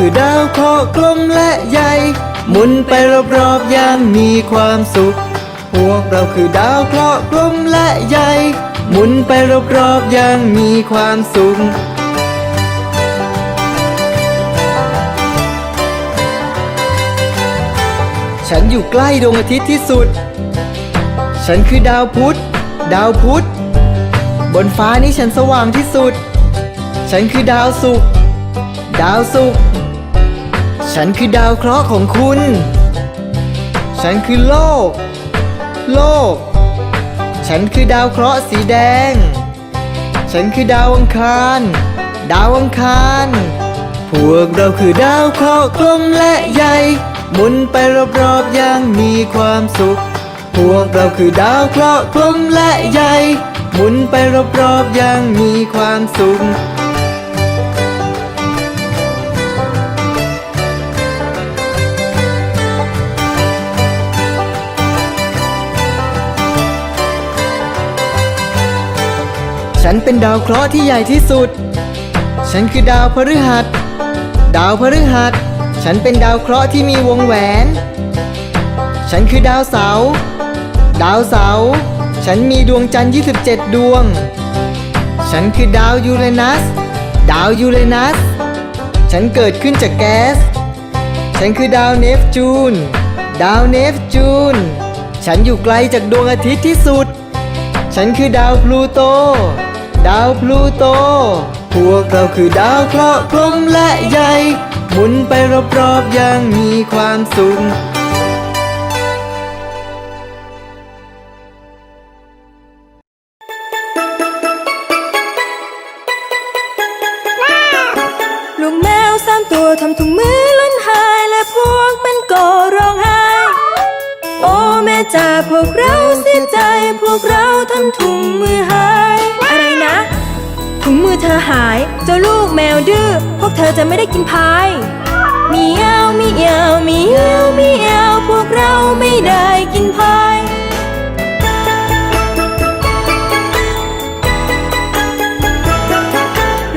คือดาวเคราะห์กลมและใหญ่ หมุนไปรอบๆอย่างมีความสุข พวกเราคือดาวเคราะห์กลมและใหญ่ หมุนไปรอบๆอย่างมีความสุขฉันอยู่ใกล้ดวงอาทิตย์ที่สุด ฉันคือดาวพุธ ดาวพุธ บนฟ้านี้ฉันสว่างที่สุด ฉันคือดาวศุกร์ ดาวศุกร์ ฉันคือดาวเคราะห์ของคุณ ฉันคือโลก โลก ฉันคือดาวเคราะห์สีแดง ฉันคือดาวอังคาร ดาวอังคาร พวกเราคือดาวเคราะห์กลมและใหญ่หมุนไปรอบๆอย่างมีความสุข พวกเราคือดาวเคราะห์กลมและใหญ่หมุนไปรอบๆอย่างมีความสุข ฉันเป็นดาวเคราะห์ที่ใหญ่ที่สุด ฉันคือดาวพฤหัส ดาวพฤหัส ฉันเป็นดาวเคราะห์ที่มีวงแหวน ฉันคือดาวเสาร์ดาวเสาร์ฉันมีดวงจันทร์ 27 ดวง ฉันคือดาวยูเรนัส ดาวยูเรนัส ฉันเกิดขึ้นจากแก๊ส ฉันคือดาวเนปจูน ดาวเนปจูน ฉันอยู่ไกลจากดวงอาทิตย์ที่สุด ฉันคือดาวพลูโต ดาวพลูโต พวกเราคือดาวเคราะห์กลมและใหญ่ หมุนไปรอบๆอย่างมีความสุข ไม่ได้กินพายมียวมียวมียวมียวพวกเราไม่ได้กินพาย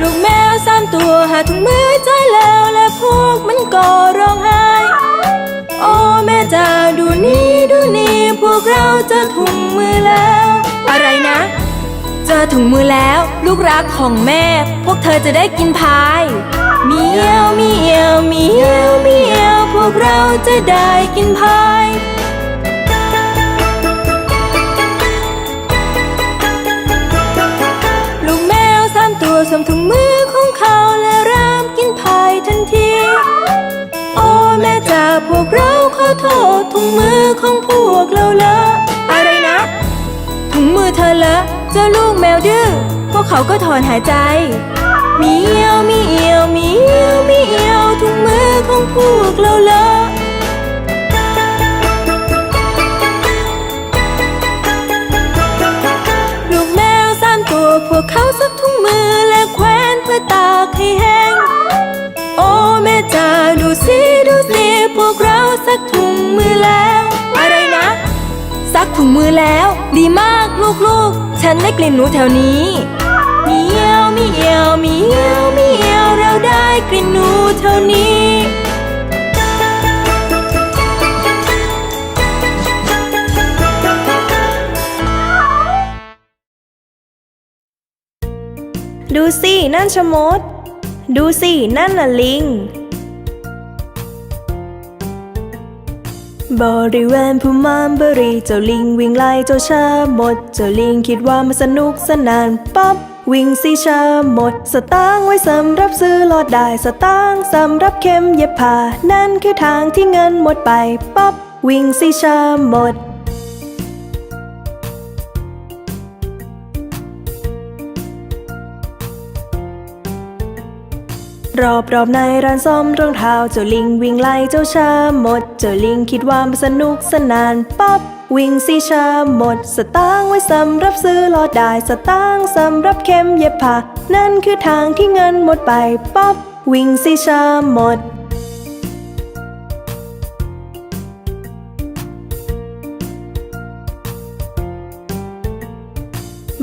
ลูกแมวสามตัวหาถุงมือใจแล้วและพวกมันก็ร้องไห้โอ้แม่จ๋าดูนี่ดูนี่พวกเราเจอถุงมือแล้ว อะไรนะ อถุงมือแล้ว ลูกรักของแม่ พวกเธอจะได้กินพายเมียวเมียวเมียวเมียวพวกเราจะได้กินพายลูกแมวสามตัวสวมถุงมือของเขาและเริ่มกินพายทันทีโอ้แม่จ๋าพวกเราขอโทษถุงมือของพวกเราละอะไรนะถุงมือเธอละ เจ้าลูกแมวดื้อพวกเขาก็ถอนหายใจเมียวเมียวเมียวเมียวถุงมือของพวกเราละลูกแมวสามตัวพวกเขาซักถุงมือและแขวนเพื่อตากให้แห้ง โอ้แม่จ๋าดูสิดูสิพวกเราซักถุงมือแล้ว ถุงมือแล้ว ดีมากลูกๆ ฉันได้กลิ่นหนูแถวนี้มีเยวมีเยวมีเยวมีเยวเราได้กลิ่นหนูแถวนี้ดูสิ นั่นชะมด ดูสิ นั่นน่ะลิง บริเวณภูมามบรีเจ้าลิงวิ่งไล่เจ้าชาหมด เจ้าลิงคิดว่ามันสนุกสนานป๊อบวิ่งสิชาหมด สตางค์ไว้สำหรับซื้อลอดได้สตางค์สำหรับเข็มเย็บผ้านั่นคือทางที่เงินหมดไปป๊อบวิ่งสิชาหมด รอบรอบๆในร้านซ่อมรองเท้าเจ้าลิงวิ่งไล่เจ้าชาหมด เจ้าลิงคิดว่ามันสนุกสนานป๊อบวิ่งสิชาหมด สตางค์ไว้สำหรับซื้อลอดได้สตางค์สำหรับเข็มเย็บผ้านั่นคือทางที่เงินหมดไปป๊อบวิ่งสิชาหมด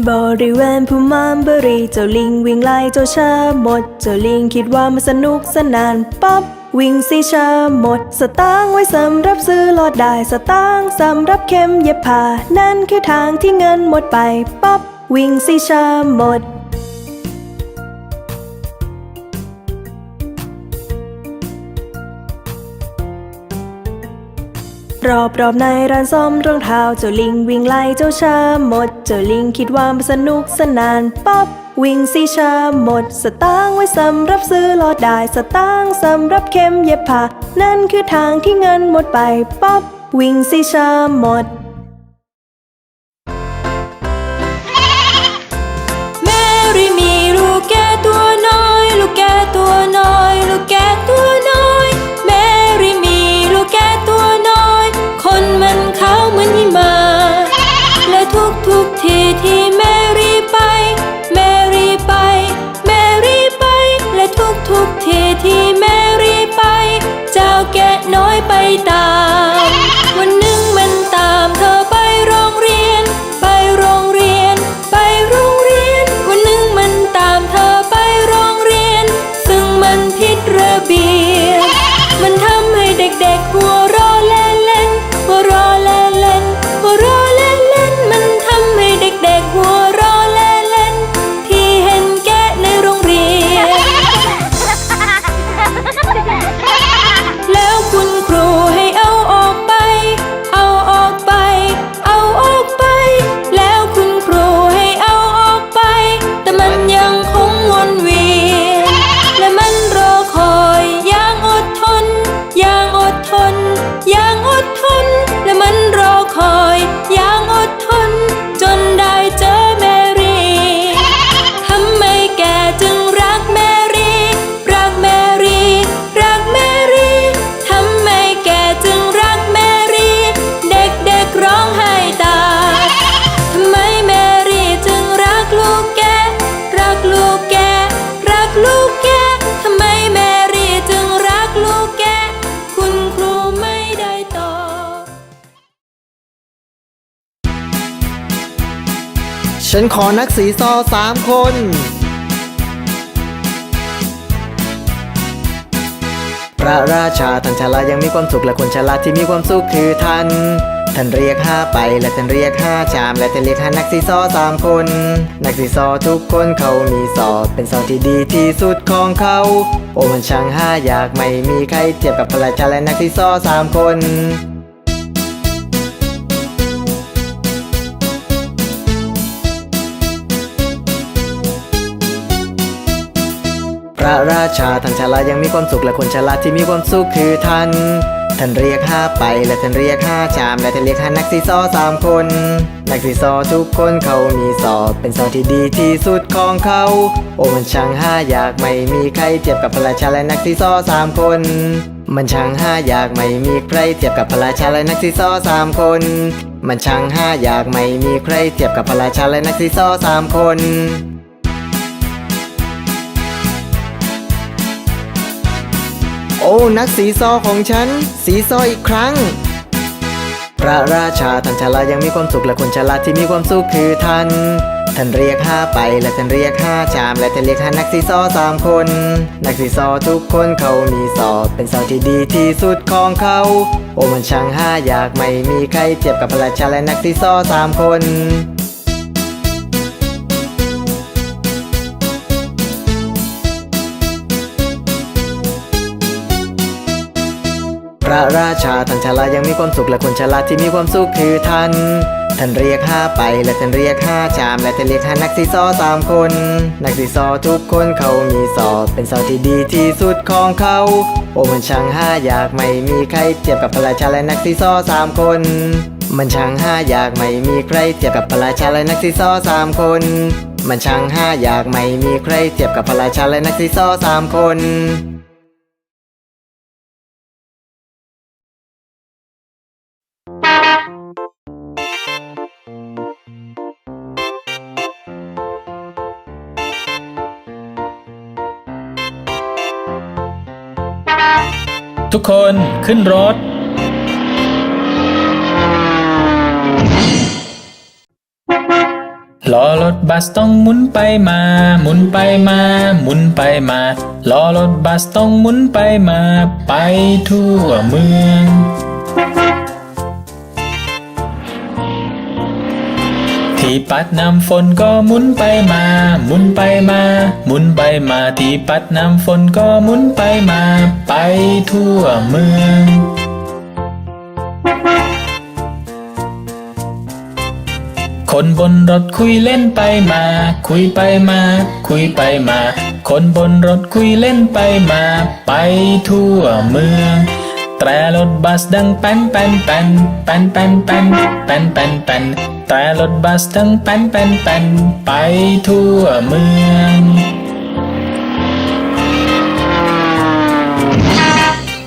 บริเวณภูมามบรีเจ้าลิงวิ่งไล่เจ้าชาหมด เจ้าลิงคิดว่ามันสนุกสนานป๊อบวิ่งสิชาหมด สตางค์ไว้สำหรับซื้อลอดได้สตางค์สำหรับเข็มเย็บผ้านั่นคือทางที่เงินหมดไปป๊อบวิ่งสิชาหมด รอบรอบในร้านซ่อมรองเท้าเจ้าลิงวิ่งไล่เจ้าชาหมด เจ้าลิงคิดว่ามันสนุกสนานป๊อบวิ่งสีชาหมด สตางค์ไว้สำหรับซื้อลอดได้สตางค์สำหรับเข็มเย็บผ้านั่นคือทางที่เงินหมดไปป๊อบวิ่งสีชาหมด ขอนักสีซอสามคน พระราชาท่านฉลายังมีความสุขและคนฉลาที่มีความสุขคือท่าน ท่านเรียกห้าไปและท่านเรียกห้าชาม และท่านเรียกห้านักสีซอสามคน นักสีซอทุกคนเขามีสอบเป็นสอบที่ดีที่สุดของเขาโอ้มันช่างห้าอยากไม่มีใครเทียบกับพระราชาและนักสีซอสามคน ระราชาท่านฉลายังมีความสุขและคนฉลาที่มีความสุขคือท่าน ท่านเรียกห้าไปและท่านเรียกห้าชาม และท่านเรียกห้านักสีซอสามคน นักสีซอทุกคนเขามีสอบเป็นสอบที่ดีที่สุดของเขา โอ้มันช่างห้าอยากไม่มีใครเทียบกับพระราชาและนักสีซอสามคน มันช่างห้าอยากไม่มีใครเทียบกับพระราชาและนักสีซอสามคน มันช่างห้าอยากไม่มีใครเทียบกับพระราชาและนักสีซอสามคน อ้นักสีซอของฉัน สีซออีกครั้ง พระราชาท่านฉลายังมีความสุขและคนฉลาดที่มีความสุขคือท่านท่านเรียกห้าไปและท่านเรียกห้าชาม และท่านเรียกห้านักสีซอสามคน นักสีซอทุกคนเขามีสอเป็นสอที่ดีที่สุดของเขา โอ้มันช่างห้าอยากไม่มีใครเทียบกับพระราชาและนักสีซอสามคน พระราชาท่านฉลายังมีความสุขและคนฉลาที่มีความสุขคือท่านท่านเรียกห้าไปและท่านเรียกห้าชาม และท่านเรียกห้านักสีซอสามคน นักสีซอทุกคนเขามีสอเป็นสอที่ดีที่สุดของเขา โอ้มันช่างห้าอยากไม่มีใครเทียบกับพระราชาและนักสีซอสามคน มันช่างห้าอยากไม่มีใครเทียบกับพระราชาและนักสีซอสามคน มันช่างห้าอยากไม่มีใครเทียบกับพระราชาและนักสีซอสามคน ทุกคนขึ้นรถ ล้อรถบัสต้องหมุนไปมา หมุนไปมา หมุนไปมา ล้อรถบัสต้องหมุนไปมา ไปทั่วเมือง ที่ปัดน้ำฝนก็หมุนไปมา หมุนไปมา หมุนไปมาที่ปัดน้ำฝนก็หมุนไปมา ไปทั่วเมืองคนบนรถคุยเล่นไปมา คุยไปมา คุยไปมา คนบนรถคุยเล่นไปมา ไปทั่วเมือง แตรรถบัสดังแป้นแป้นแป้นแป้นแป้นแป้นแป้นแป้นแป้น แตรรถบัสดังแป้นแป้นแป้นไปทั่วเมือง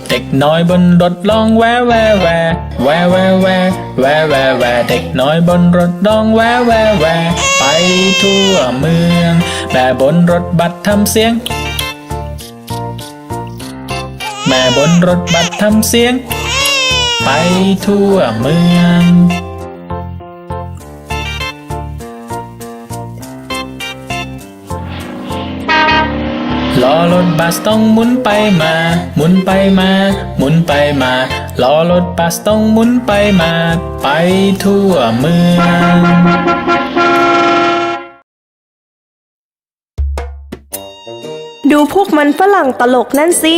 เด็กน้อยบนรถร้องแวแวแวแวแวแวแวแวแวเด็กน้อยบนรถร้องแวแวแวไปทั่วเมืองแม่บนรถบัสทำเสียง แม่บนรถบัสทำเสียง ไปทั่วเมือง ล้อรถบัสต้องหมุนไปมา หมุนไปมา หมุนไปมาล้อรถบัสต้องหมุนไปมา ไปทั่วเมืองดูพวกมันฝรั่งตลกนั่นสิ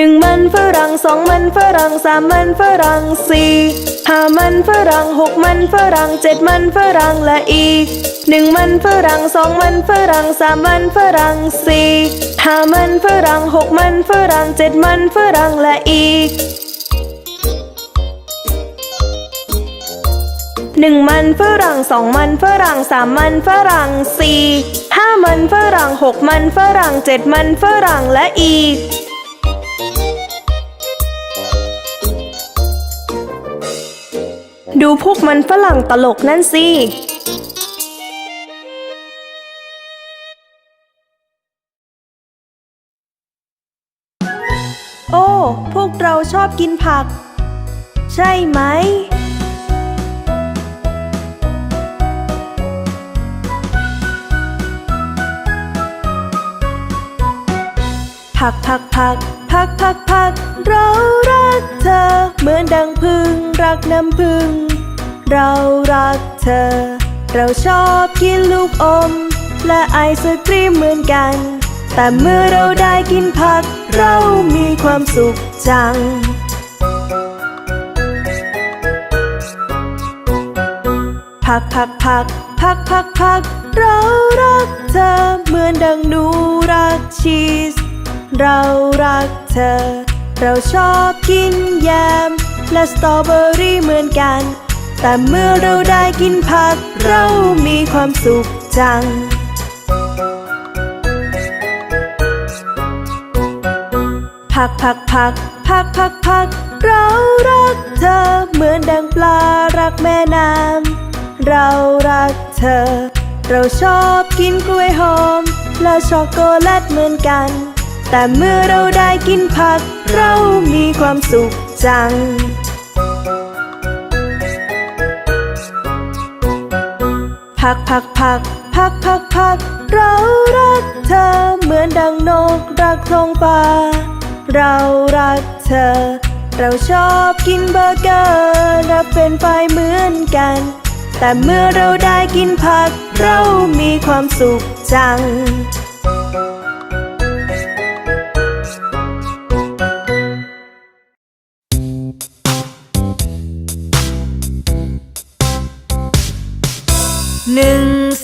หนึ่งมันฝรั่งสองมันฝรั่งสามมันฝรั่งสี่ห้ามันฝรั่งหกมันฝรั่งเจ็ดมันฝรั่งและอีกหนึ่งมันฝรั่งสองมันฝรั่งสามมันฝรั่งสี่ห้ามันฝรั่งหกมันฝรั่งเจ็ดมันฝรั่งและอีกหนึ่งมันฝรั่งสองมันฝรั่งสามมันฝรั่งสี่ห้ามันฝรั่งหกมันฝรั่งเจ็ดมันฝรั่งและอีก ดูพวกมันฝรั่งตลกนั่นสิโอ้ พวกเราชอบกินผัก ใช่ไหม ผักผักผักผักผักผักเรารักเธอ เหมือนดังพึ่งรักน้ำพึ่ง เรารักเธอ เราชอบกินลูกอม และไอศกรีมเหมือนกัน แต่เมื่อเราได้กินผัก เรามีความสุขจังผักผักผักผักผักผักเรารักเธอเหมือนดังหนูรักชีส เรารักเธอ เราชอบกินแยม และสตรอเบอรี่เหมือนกัน แต่เมื่อเราได้กินผัก เรามีความสุขจัง ผักผักผักผักผักผัก เรารักเธอเหมือนดังปลารักแม่น้ำเรารักเธอ เราชอบกินกล้วยหอม และช็อกโกแลตเหมือนกัน แต่เมื่อเราได้กินผัก เรามีความสุขจัง พักพักพักพักพักพักเรารักเธอเหมือนดังนกรักท้องฟ้า เรารักเธอ เราชอบกินเบอร์เกอร์เราเป็นไฟรายเหมือนกัน แต่เมื่อเราได้กินผัก เรามีความสุขจัง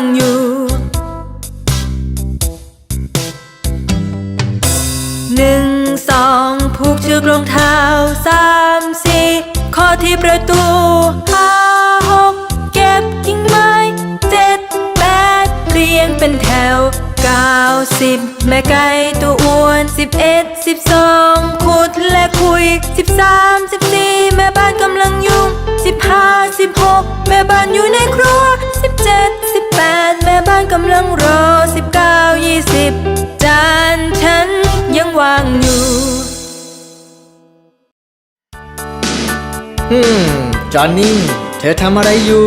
งวางอยู่ หนึ่งสองผูกเชือกรองเท้าสามสี่ข้อที่ประตูห้าหกเก็บกิ่งไม้เจ็ดแปดเรียงเป็นแถว เก้าสิบแม่ไก่ตัวอ้วนสิบเอ็ดสิบสองขุดและคุยสิบสามสิบสี่แม่บ้านกำลังยุ่งสิบห้าสิบหกแม่บ้านอยู่ในครัวสิบเจ็ดสิบแปดแม่บ้านกำลังรอสิบเก้ายี่สิบจานฉันยังวางอยู่ฮึมจอนนี่ เธอทำอะไรอยู่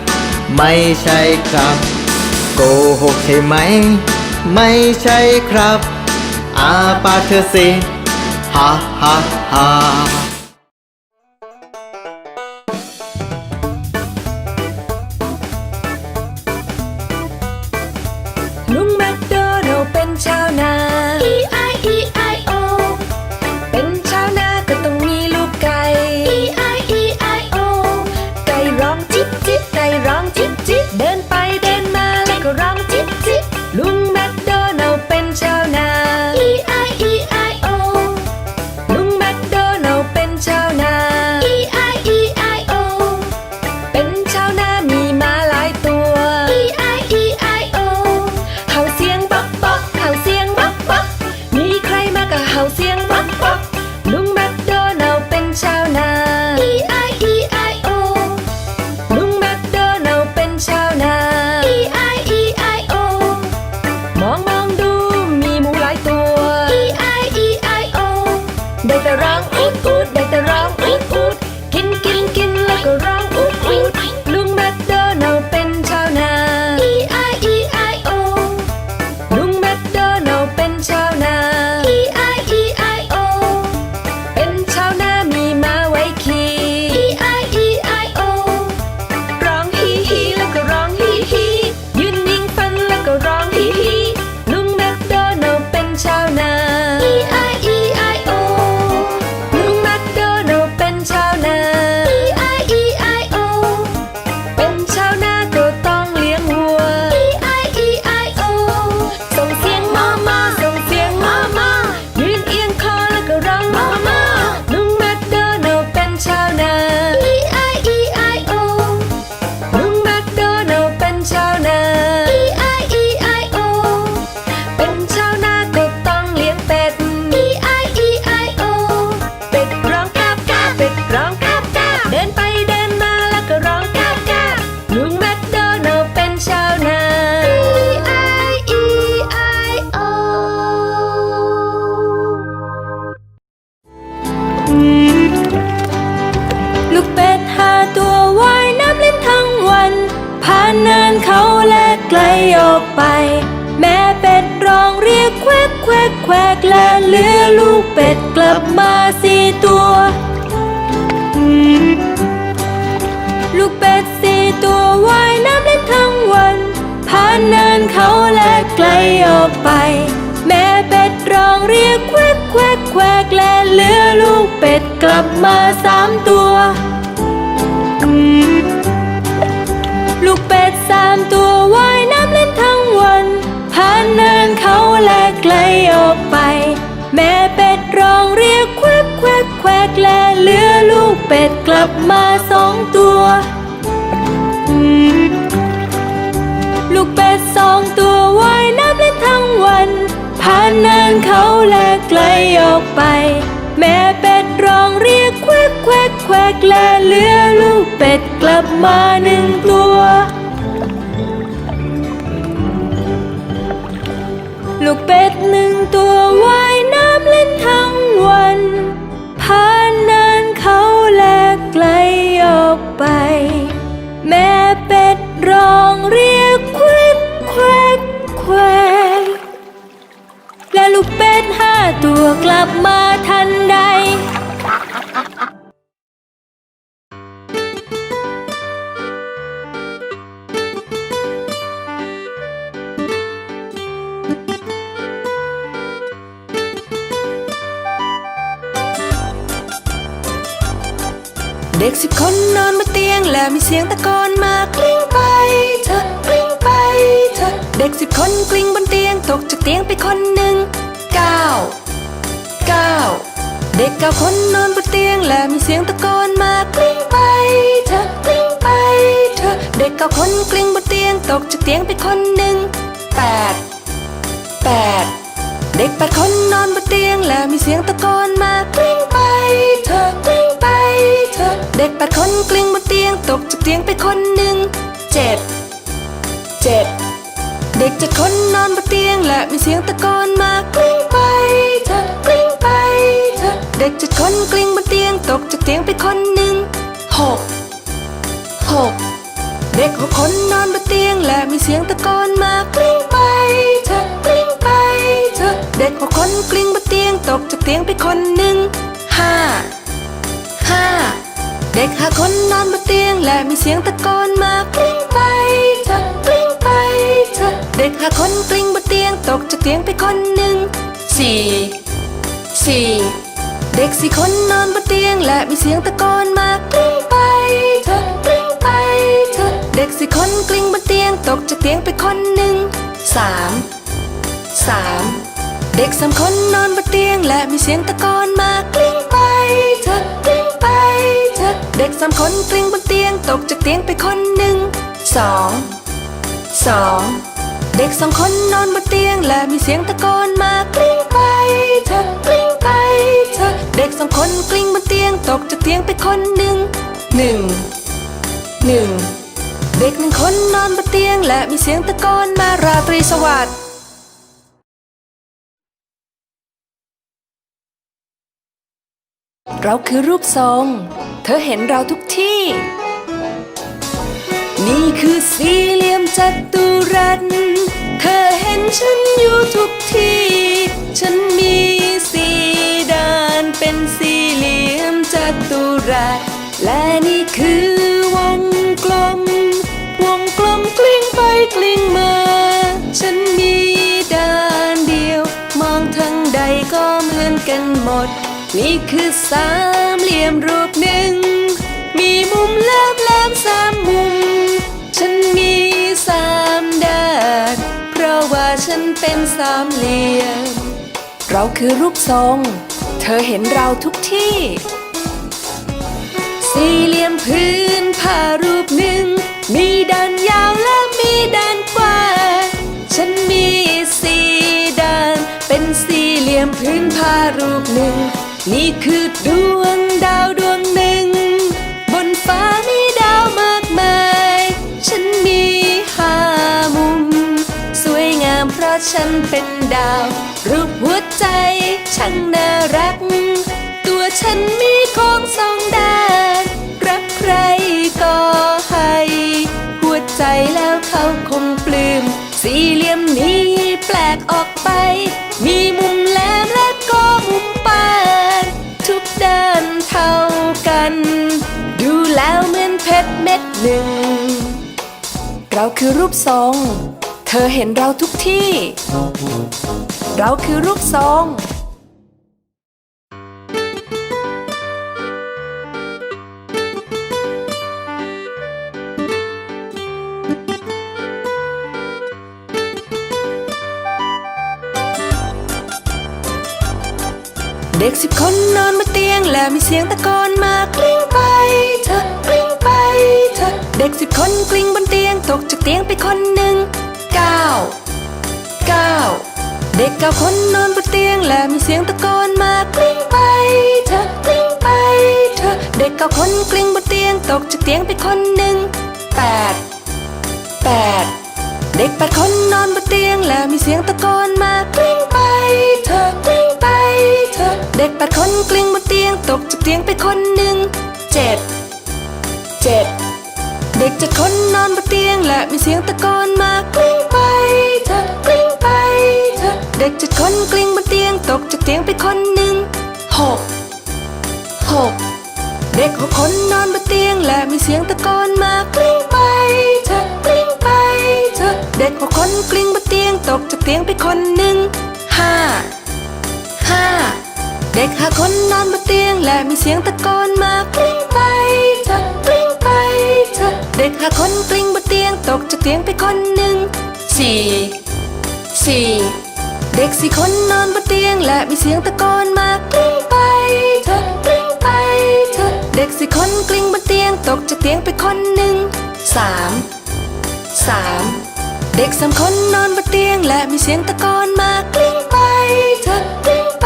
ไม่ใช่ครับ โกหกใช่ไหม ไม่ใช่ครับ อาปาเธอสิ ฮ่าฮ่าฮ่า แควกแควกและเหลือลูกเป็ดกลับมาสามตัว ลูกเป็ดสามตัวว่ายน้ำเล่นทั้งวัน ผ่านเนินเขาและไกลออกไป แม่เป็ดร้องเรียกแควกแควกแควกและเหลือลูกเป็ดกลับมาสองตัวลูกเป็ดสองตัวว่ายน้ำเล่นทั้งวัน ผ่านเนินเขาและ ไม่ออกไป แม่เป็ดร้องเรียกแควกควกและเหลือลูกเป็ดกลับมาหนึ่งตัว ลูกเป็ดหนึ่ง ดห้าตัวกลับมาทันใด เด็กสิบคนนอนบนเตียงและมีเสียงตะโกนมากลิ้งไปเถอกลิ้งไปเถอเด็กสิบคนกลิ้งบนเตียงตกจากเตียงไปคนหนึ่ง เก้าเก้าเด็กเก้าคนนอนบนเตียงและมีเสียงตะโกนมากลิ้งไปเถอกลิ้งไปเถอเด็กเก้าคนกลิ้งบนเตียงตกจากเตียงไปคนหนึ่งแปดแปดเด็กแปดคนนอนบนเตียงแล้วมีเสียงตะโกนมากลิ้งไปเถอกลิ้งไปเถอเด็กแปดคนกลิ้งบนเตียงตกจากเตียงไปคนหนึ่งเจ็ดเจ็ด เด็กจ็ดคนนอนบนเตียงและมีเสียงตะโกนมากลิ้งไปเถอะกลิ้งไปเถอะเด็กจ็ดคนกลิ้งบนเตียงตกจากเตียงไปคนหนึ่งหกหกเด็กหกคนนอนบนเตียงและมีเสียงตะโกนมากลิ้งไปเถอะกลิ้งไปเถอะเด็กหกคนกลิ้งบนเตียงตกจากเตียงไปคนหนึ่งห้าห้าเด็กห้าคนนอนบนเตียงและมีเสียงตะโกนมากลิ้ง ห้าคนกลิ้งบนเตียงตกจากเตียงไปคนหนึ่งสี่สี่เด็กสี่คนนอนบนเตียงและมีเสียงตะโกนมากลิ้งไปเถอกลิ้งไปเถอเด็กสี่คนกลิ้งบนเตียงตกจากเตียงไปคนหนึ่งสามสามเด็กสามคนนอนบนเตียงและมีเสียงตะโกนมากลิ้งไปเถอกลิ้งไปเถอเด็กสามคนกลิ้งบนเตียงตกจากเตียงไปคนหนึ่งสองสอง เด็กสองคนนอนบนเตียงและมีเสียงตะโกนมากลิ้งไปเถอกลิ้งไปเถอเด็กสองคนกลิ้งบนเตียงตกจากเตียงไปคนหนึ่งหนึ่งหนึ่งเด็กหนึ่งคนนอนบนเตียงและมีเสียงตะโกนมาราตรีสวัสดิ์เราคือรูปทรง เธอเห็นเราทุกที่ นี่คือสี่เหลี่ยมจัตุรัส เธอเห็นฉันอยู่ทุกที่ ฉันมีสี่ด้านเป็นสี่เหลี่ยมจัตุรัส และนี่คือวงกลม วงกลมกลิ้งไปกลิ้งมา ฉันมีด้านเดียว มองทางใดก็เหมือนกันหมด นี่คือสามเหลี่ยมรูปหนึ่ง มีมุมแหลมแหลมสามมุม ฉันมีสามด้านเพราะว่าฉันเป็นสามเหลี่ยม เราคือรูปทรง เธอเห็นเราทุกที่ สี่เหลี่ยมพื้นผ้ารูปหนึ่ง มีด้านยาวและมีด้านกว้างฉันมีสี่ด้าน เป็นสี่เหลี่ยมพื้นผ้ารูปหนึ่ง นี่คือดวง เป็นดาว รูปหัวใจช่างน่ารัก ตัวฉันมีโค้งสองด้าน รักใครก็ให้ หัวใจแล้วเขาคงปลื้มสี่เหลี่ยมนี้แปลกออกไป มีมุมแหลมและก็มุมปานทุกด้านเท่ากัน ดูแล้วเหมือนเพชรเม็ดหนึ่ง เราคือรูปทรง เธอเห็นเราทุกที่ เราคือรูปทรง เด็กสิบคนนอนบนเตียงและมีเสียงตะโกนมากลิ้งไปเถอกลิ้งไปเถอเด็กสิบคนกลิ้งบนเตียงตกจากเตียงไปคนหนึ่ง เก้าเก้าเด็กเก้าคนนอนบนเตียงและมีเสียงตะโกนมากลิ้งไปเถอกลิ้งไปเถเธอเด็กเก้าคนกลิ้งบนเตียงตกจากเตียงไปคนหนึ่งแปดแปดเด็กแปดคนนอนบนเตียงแล้วมีเสียงตะโกนมากลิ้งไปเธอกลิ้งไปเธอเด็กแปดคนกลิ้งบนเตียงตกจากเตียงไปคนหนึ่งเจ็ดเจ็ด เด็กจ็ดคนนอนบนเตียงและมีเสียงตะโกนมากลิ้งไปเธอกลิ้งไปเธอเด็กจ็ดคนกลิ้งบนเตียงตกจากเตียงไปคนหนึ่งหกหกเด็กหกคนนอนบนเตียงและมีเสียงตะโกนมากลิ้งไปเธอกลิ้งไปเธอเด็กหกคนกลิ้งบนเตียงตกจากเตียงไปคนหนึ่งห้าห้าเด็กห้าคนนอนบนเตียงและมีเสียงตะโกนมากลิ้งไปเธอกลิ้ง เด็กห้าคนกลิ้งบนเตียงตกจากเตียงไปคนหนึ่งสี่สี่เด็กสี่คนนอนบนเตียงและมีเสียงตะโกนมากลิ้งไปเธอกลิ้งไปเธอเด็กสี่คนกลิ้งบนเตียงตกจากเตียงไปคนหนึ่งสามสามเด็กสามคนนอนบนเตียงและมีเสียงตะโกนมากลิ้งไปเธอกลิ้งไป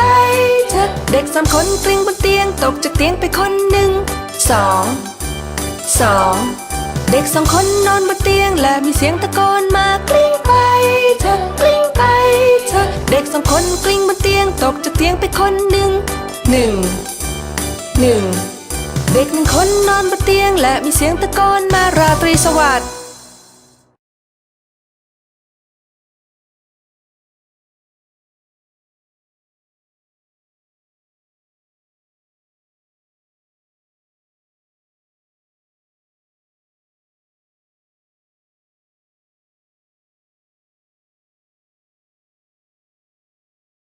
เธอเด็กสามคนกลิ้งบนเตียงตกจากเตียงไปคนหนึ่งสองสอง เด็กสองคนนอนบนเตียงและมีเสียงตะโกนมากลิ้งไปเธอกลิ้งไปเธอเด็กสองคนกลิ้งบนเตียงตกจากเตียงไปคนหนึ่งหนึ่งหนึ่งเด็กหนึ่งคนนอนบนเตียงและมีเสียงตะโกนมาราตรีสวัสดิ์